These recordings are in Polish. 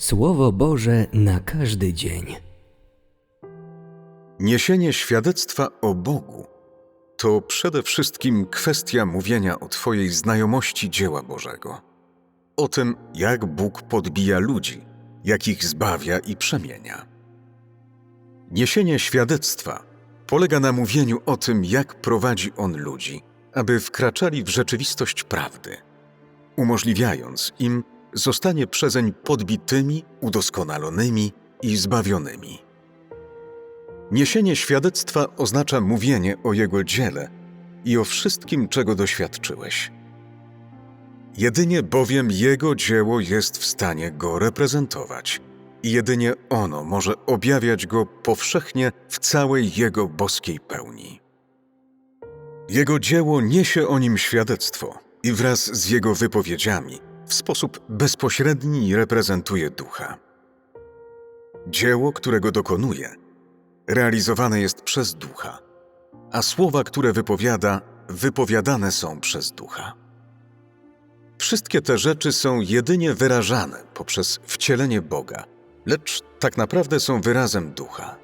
Słowo Boże na każdy dzień. Niesienie świadectwa o Bogu to przede wszystkim kwestia mówienia o Twojej znajomości dzieła Bożego, o tym, jak Bóg podbija ludzi, jak ich zbawia i przemienia. Niesienie świadectwa polega na mówieniu o tym, jak prowadzi On ludzi, aby wkraczali w rzeczywistość prawdy, umożliwiając im zostanie przezeń podbitymi, udoskonalonymi i zbawionymi. Niesienie świadectwa oznacza mówienie o Jego dziele i o wszystkim, czego doświadczyłeś. Jedynie bowiem Jego dzieło jest w stanie Go reprezentować i jedynie Ono może objawiać Go powszechnie w całej Jego boskiej pełni. Jego dzieło niesie o Nim świadectwo i wraz z Jego wypowiedziami w sposób bezpośredni reprezentuje Ducha. Dzieło, którego dokonuje, realizowane jest przez Ducha, a słowa, które wypowiada, wypowiadane są przez Ducha. Wszystkie te rzeczy są jedynie wyrażane poprzez wcielenie Boga, lecz tak naprawdę są wyrazem Ducha.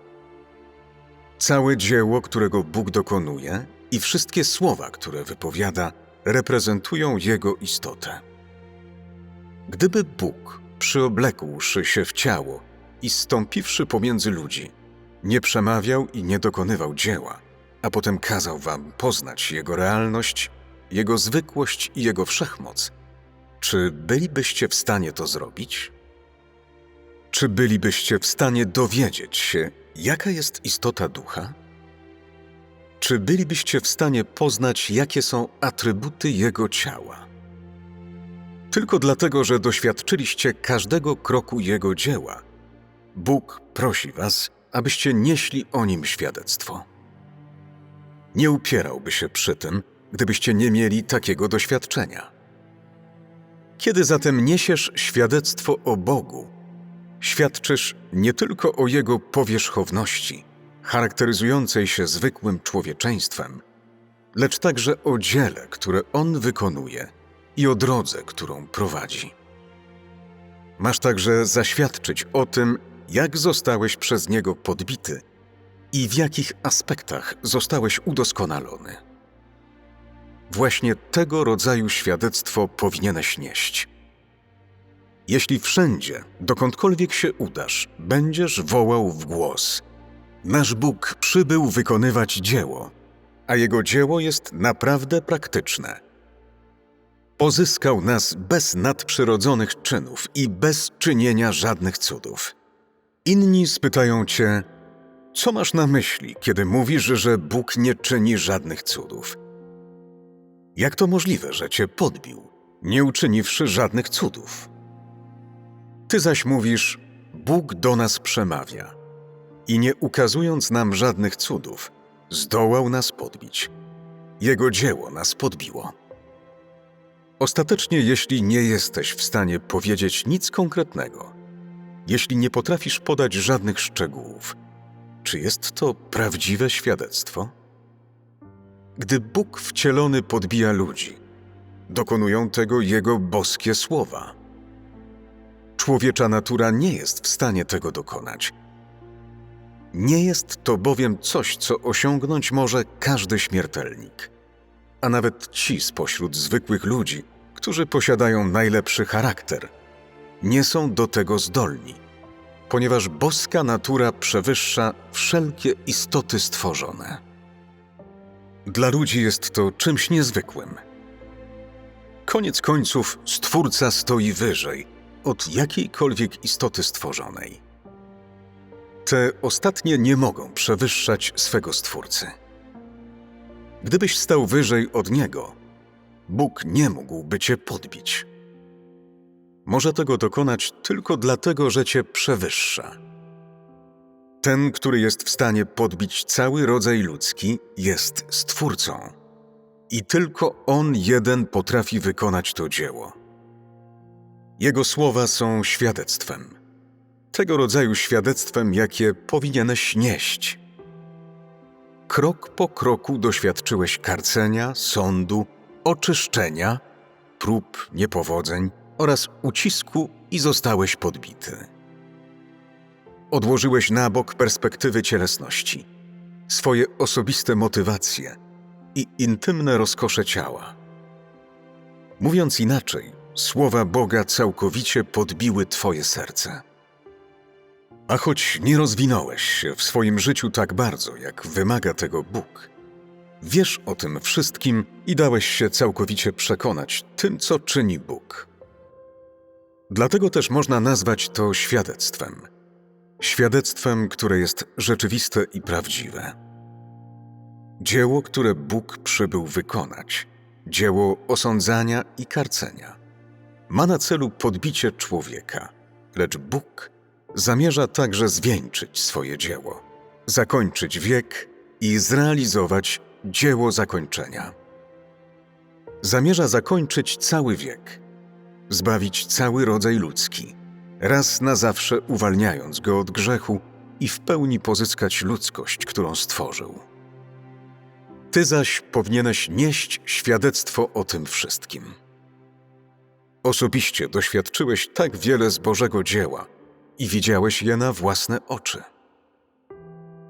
Całe dzieło, którego Bóg dokonuje, i wszystkie słowa, które wypowiada, reprezentują Jego istotę. Gdyby Bóg, przyoblekłszy się w ciało i stąpiwszy pomiędzy ludzi, nie przemawiał i nie dokonywał dzieła, a potem kazał wam poznać Jego realność, Jego zwykłość i Jego wszechmoc, czy bylibyście w stanie to zrobić? Czy bylibyście w stanie dowiedzieć się, jaka jest istota ducha? Czy bylibyście w stanie poznać, jakie są atrybuty Jego ciała? Tylko dlatego, że doświadczyliście każdego kroku Jego dzieła, Bóg prosi Was, abyście nieśli o nim świadectwo. Nie upierałby się przy tym, gdybyście nie mieli takiego doświadczenia. Kiedy zatem niesiesz świadectwo o Bogu, świadczysz nie tylko o Jego powierzchowności, charakteryzującej się zwykłym człowieczeństwem, lecz także o dziele, które On wykonuje i o drodze, którą prowadzi. Masz także zaświadczyć o tym, jak zostałeś przez Niego podbity i w jakich aspektach zostałeś udoskonalony. Właśnie tego rodzaju świadectwo powinieneś nieść. Jeśli wszędzie, dokądkolwiek się udasz, będziesz wołał w głos: Nasz Bóg przybył wykonywać dzieło, a Jego dzieło jest naprawdę praktyczne. Pozyskał nas bez nadprzyrodzonych czynów i bez czynienia żadnych cudów. Inni spytają cię, co masz na myśli, kiedy mówisz, że Bóg nie czyni żadnych cudów? Jak to możliwe, że cię podbił, nie uczyniwszy żadnych cudów? Ty zaś mówisz, Bóg do nas przemawia i nie ukazując nam żadnych cudów, zdołał nas podbić. Jego dzieło nas podbiło. Ostatecznie, jeśli nie jesteś w stanie powiedzieć nic konkretnego, jeśli nie potrafisz podać żadnych szczegółów, czy jest to prawdziwe świadectwo? Gdy Bóg wcielony podbija ludzi, dokonują tego Jego boskie słowa. Człowiecza natura nie jest w stanie tego dokonać. Nie jest to bowiem coś, co osiągnąć może każdy śmiertelnik, a nawet ci spośród zwykłych ludzi, którzy posiadają najlepszy charakter, nie są do tego zdolni, ponieważ boska natura przewyższa wszelkie istoty stworzone. Dla ludzi jest to czymś niezwykłym. Koniec końców, Stwórca stoi wyżej od jakiejkolwiek istoty stworzonej. Te ostatnie nie mogą przewyższać swego Stwórcy. Gdybyś stał wyżej od Niego, Bóg nie mógłby cię podbić. Może tego dokonać tylko dlatego, że cię przewyższa. Ten, który jest w stanie podbić cały rodzaj ludzki, jest Stwórcą. I tylko On jeden potrafi wykonać to dzieło. Jego słowa są świadectwem. Tego rodzaju świadectwem, jakie powinieneś nieść. Krok po kroku doświadczyłeś karcenia, sądu, oczyszczenia, prób, niepowodzeń oraz ucisku i zostałeś podbity. Odłożyłeś na bok perspektywy cielesności, swoje osobiste motywacje i intymne rozkosze ciała. Mówiąc inaczej, słowa Boga całkowicie podbiły Twoje serce. A choć nie rozwinąłeś się w swoim życiu tak bardzo, jak wymaga tego Bóg, wiesz o tym wszystkim i dałeś się całkowicie przekonać tym, co czyni Bóg. Dlatego też można nazwać to świadectwem. Świadectwem, które jest rzeczywiste i prawdziwe. Dzieło, które Bóg przybył wykonać, dzieło osądzania i karcenia, ma na celu podbicie człowieka, lecz Bóg zamierza także zwieńczyć swoje dzieło, zakończyć wiek i zrealizować dzieło zakończenia. Zamierza zakończyć cały wiek, zbawić cały rodzaj ludzki, raz na zawsze uwalniając go od grzechu i w pełni pozyskać ludzkość, którą stworzył. Ty zaś powinieneś nieść świadectwo o tym wszystkim. Osobiście doświadczyłeś tak wiele z Bożego dzieła i widziałeś je na własne oczy.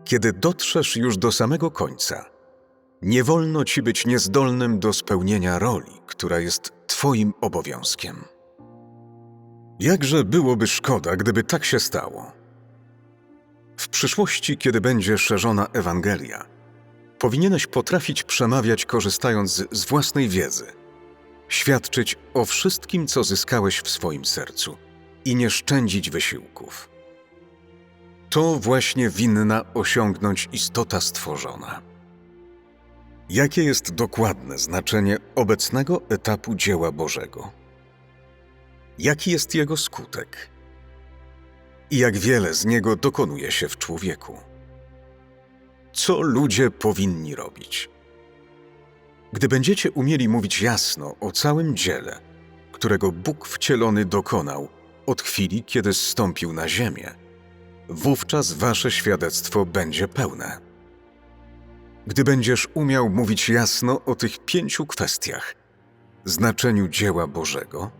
Kiedy dotrzesz już do samego końca, nie wolno ci być niezdolnym do spełnienia roli, która jest Twoim obowiązkiem. Jakże byłoby szkoda, gdyby tak się stało. W przyszłości, kiedy będzie szerzona Ewangelia, powinieneś potrafić przemawiać korzystając z, własnej wiedzy, świadczyć o wszystkim, co zyskałeś w swoim sercu i nie szczędzić wysiłków. To właśnie winna osiągnąć istota stworzona. Jakie jest dokładne znaczenie obecnego etapu dzieła Bożego? Jaki jest jego skutek? I jak wiele z niego dokonuje się w człowieku? Co ludzie powinni robić? Gdy będziecie umieli mówić jasno o całym dziele, którego Bóg wcielony dokonał od chwili, kiedy zstąpił na ziemię, wówczas wasze świadectwo będzie pełne. Gdy będziesz umiał mówić jasno o tych pięciu kwestiach znaczeniu dzieła Bożego,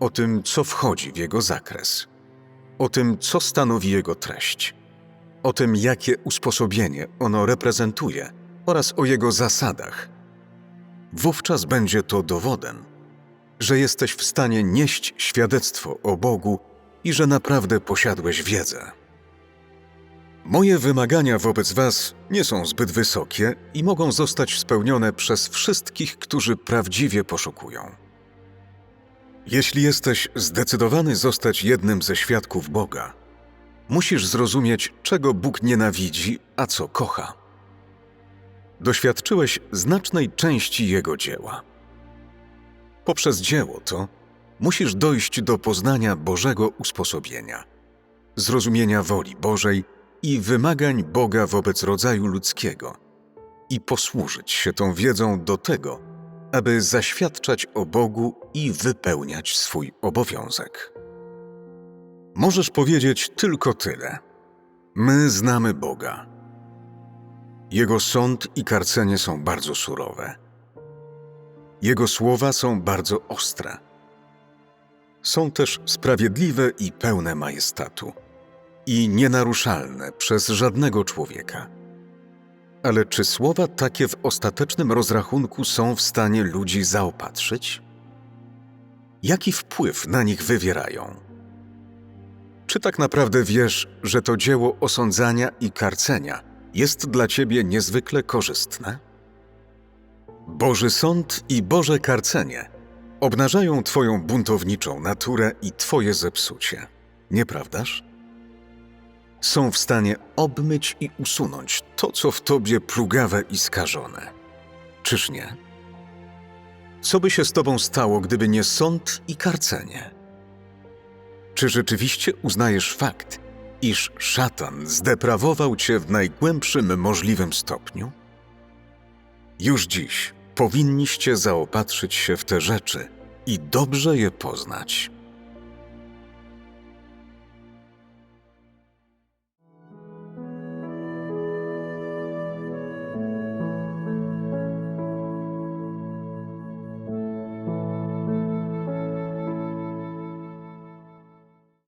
o tym, co wchodzi w jego zakres, o tym, co stanowi jego treść, o tym, jakie usposobienie ono reprezentuje oraz o jego zasadach, wówczas będzie to dowodem, że jesteś w stanie nieść świadectwo o Bogu i że naprawdę posiadłeś wiedzę. Moje wymagania wobec Was nie są zbyt wysokie i mogą zostać spełnione przez wszystkich, którzy prawdziwie poszukują. Jeśli jesteś zdecydowany zostać jednym ze świadków Boga, musisz zrozumieć, czego Bóg nienawidzi, a co kocha. Doświadczyłeś znacznej części Jego dzieła. Poprzez dzieło to musisz dojść do poznania Bożego usposobienia, zrozumienia woli Bożej i wymagań Boga wobec rodzaju ludzkiego i posłużyć się tą wiedzą do tego, aby zaświadczać o Bogu i wypełniać swój obowiązek. Możesz powiedzieć tylko tyle. My znamy Boga. Jego sąd i karcenie są bardzo surowe. Jego słowa są bardzo ostre. Są też sprawiedliwe i pełne majestatu i nienaruszalne przez żadnego człowieka. Ale czy słowa takie w ostatecznym rozrachunku są w stanie ludzi zaopatrzyć? Jaki wpływ na nich wywierają? Czy tak naprawdę wiesz, że to dzieło osądzania i karcenia jest dla ciebie niezwykle korzystne? Boży sąd i Boże karcenie obnażają twoją buntowniczą naturę i twoje zepsucie, nieprawdaż? są w stanie obmyć i usunąć to, co w tobie plugawe i skażone. Czyż nie? Co by się z tobą stało, gdyby nie sąd i karcenie? Czy rzeczywiście uznajesz fakt, iż szatan zdeprawował cię w najgłębszym możliwym stopniu? Już dziś powinniście zaopatrzyć się w te rzeczy i dobrze je poznać.